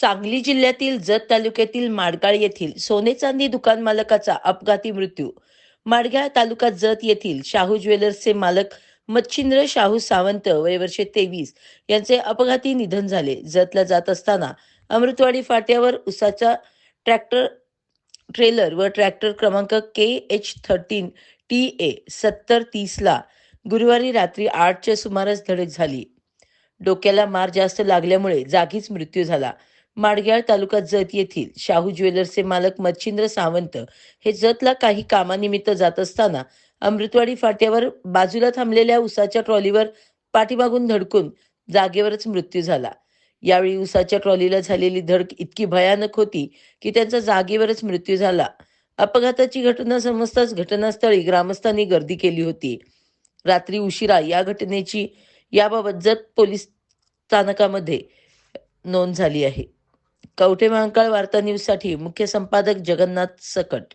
सांगली जिल्ह्यातील जत तालुक्यातील माडगाळ येथील सोने चांदी दुकान मालकाचा अपघाती मृत्यू. माडगाळ तालुका जत येथील शाहू ज्वेलर्सचे मालक मच्छिंद्र शाहू सावंत वय वर्षे तेवीस यांचे अपघाती निधन झाले. जतला जात असताना अमृतवाडी फाट्यावर उसाचा ट्रॅक्टर ट्रेलर व ट्रॅक्टर क्रमांक K H thirteen T A सत्तर तीसला गुरुवारी रात्री आठच्या सुमारास धडक झाली. डोक्याला मार जास्त लागल्यामुळे जागीच मृत्यू झाला. माडग्याळ तालुका जत येथील शाहू ज्वेलर्सचे मालक मच्छिंद्र सावंत हे जतला काही कामानिमित्त जात असताना अमृतवाडी फाट्यावर बाजूला थांबलेल्या उसाच्या ट्रॉलीवर पाठीमागून धडकून जागेवरच मृत्यू झाला. यावेळी उसाच्या ट्रॉलीला झालेली धडक इतकी भयानक होती की त्यांचा जागेवरच मृत्यू झाला. अपघाताची घटना समजताच घटनास्थळी ग्रामस्थांनी गर्दी केली होती. रात्री उशिरा या घटनेची याबाबत जत पोलीस स्थानकामध्ये नोंद झाली आहे. कवठे महांकाळ वार्ता न्यूजसाठी मुख्य संपादक जगन्नाथ सकट